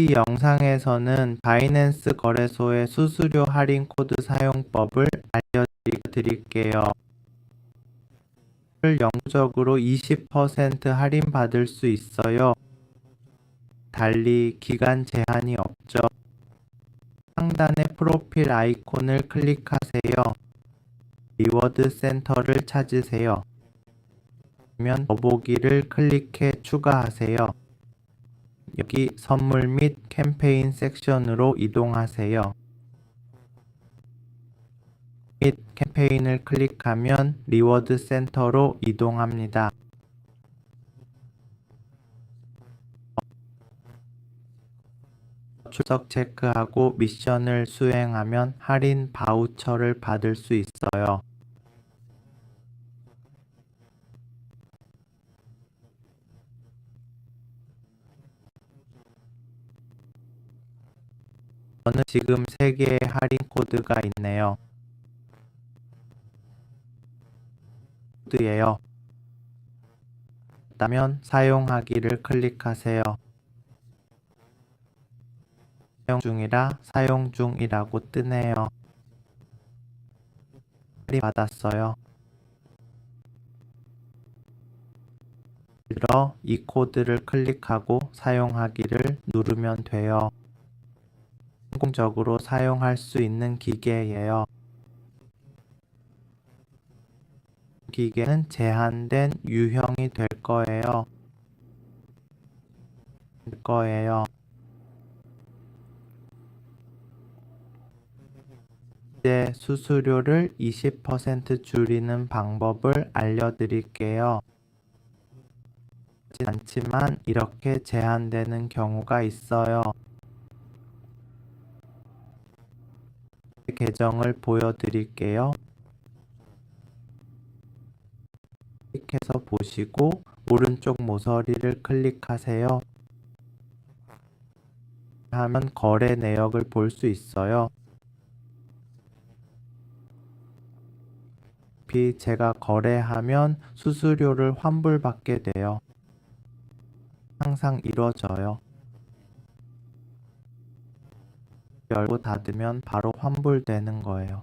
이 영상에서는 바이낸스 거래소의 수수료 할인 코드 사용법을 알려드릴게요. 영구적으로 20% 할인 받을 수 있어요. 달리 기간 제한이 없죠. 상단의 프로필 아이콘을 클릭하세요. 리워드 센터를 찾으세요. 그러면 더보기를 클릭해 추가하세요. 여기 선물 및 캠페인 섹션으로 이동하세요. 및 캠페인을 클릭하면 리워드 센터로 이동합니다. 출석 체크하고 미션을 수행하면 할인 바우처를 받을 수 있어요. 저는 지금 3개의 할인 코드가 있네요. 코드예요. 다면 사용하기를 클릭하세요. 사용 중이라 사용 중이라고 뜨네요. 할인 받았어요. 들어 이 코드를 클릭하고 사용하기를 누르면 돼요. 성공적으로 사용할 수 있는 기계예요. 기계는 제한된 유형이 될 거예요. 될 거예요. 이제 수수료를 20% 줄이는 방법을 알려드릴게요. 않지만 이렇게 제한되는 경우가 있어요. 계정을 보여드릴게요. 클릭해서 보시고 오른쪽 모서리를 클릭하세요. 하면 거래 내역을 볼 수 있어요. 비 제가 거래하면 수수료를 환불받게 돼요. 항상 이루어져요. 열고 닫으면 바로 환불되는 거예요.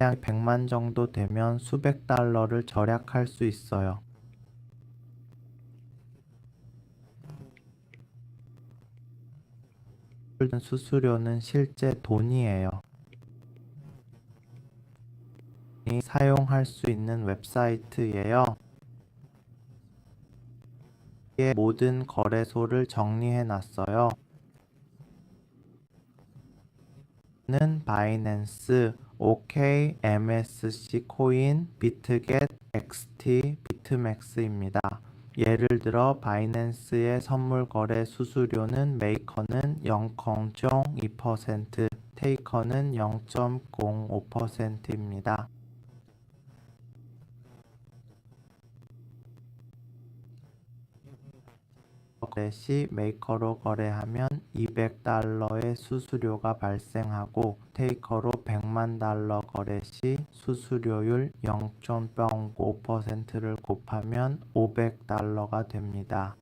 약 100만 정도 되면 수백 달러를 절약할 수 있어요. 수수료는 실제 돈이에요. 사용할 수 있는 웹사이트예요. 모든 거래소를 정리해 놨어요. 는 바이낸스, OK, MSC 코인, 비트겟, XT, 비트맥스입니다. 예를 들어 바이낸스의 선물 거래 수수료는 메이커는 0.02%, 테이커는 0.05%입니다. 거래 시 메이커로 거래하면 200달러의 수수료가 발생하고 테이커로 100만 달러 거래 시 수수료율 0.05%를 곱하면 500달러가 됩니다.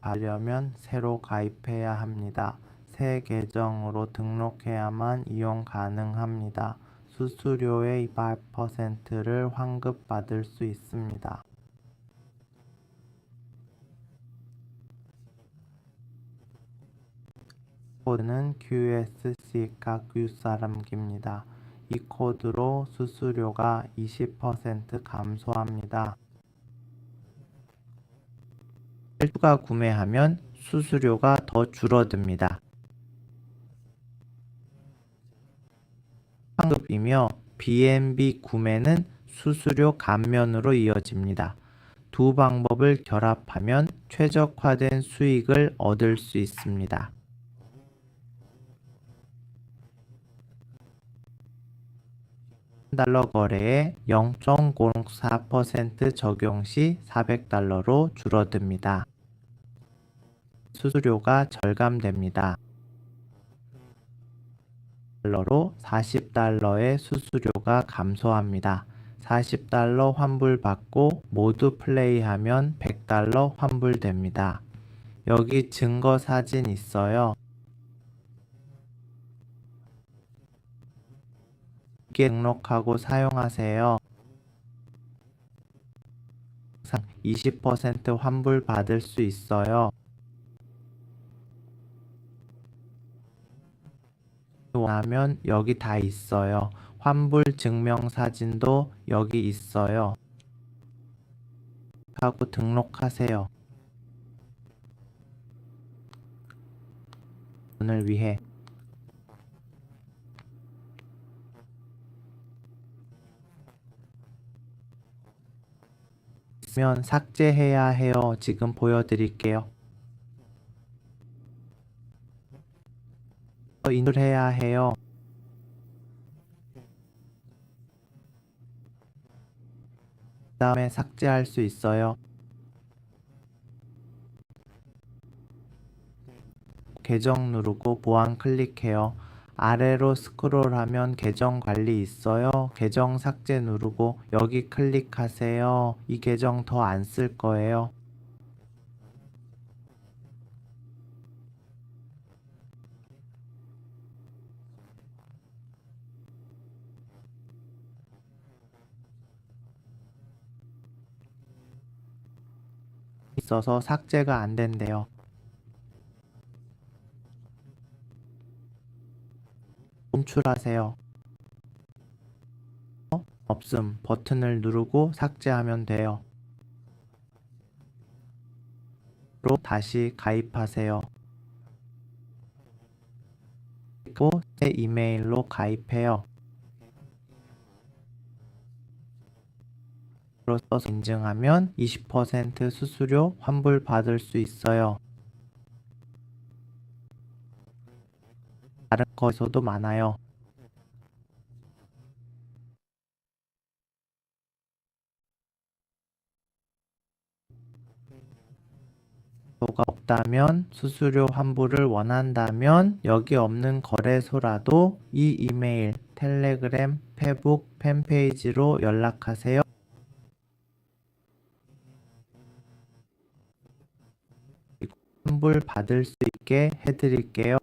하려면 새로 가입해야 합니다. 새 계정으로 등록해야만 이용 가능합니다. 수수료의 2%를 환급받을 수 있습니다. 코드는 QSC가 윗사람기입니다. 이 코드로 수수료가 20% 감소합니다. 추가 구매하면 수수료가 더 줄어듭니다. 환급이며 BNB 구매는 수수료 감면으로 이어집니다. 두 방법을 결합하면 최적화된 수익을 얻을 수 있습니다. 달러 거래에 0.04% 적용 시 400달러로 줄어듭니다. 수수료가 절감됩니다. 달러로 40달러의 수수료가 감소합니다. 40달러 환불받고 모두 플레이하면 100달러 환불됩니다. 여기 증거 사진 있어요. 이게 등록하고 사용하세요. 20% 환불 받을 수 있어요. 원하면 여기 다 있어요. 환불 증명 사진도 여기 있어요. 하고 등록하세요. 오늘 위해 면 삭제해야 해요. 지금 보여드릴게요. 인출해야 해요. 다음에 삭제할 수 있어요. 계정 누르고 보안 클릭해요. 아래로 스크롤하면 계정 관리 있어요. 계정 삭제 누르고 여기 클릭하세요. 이 계정 더 안 쓸 거예요. 있어서 삭제가 안 된대요. 분출하세요. 어? 없음 버튼을 누르고 삭제하면 돼요. 로 다시 가입하세요. 그리고 새 이메일로 가입해요. 로서 인증하면 20% 수수료 환불 받을 수 있어요. 다른 거에서도 많아요. 가 없다면 수수료 환불을 원한다면 여기 없는 거래소라도 이 이메일, 텔레그램, 페북, 팬페이지로 연락하세요. 환불 받을 수 있게 해드릴게요.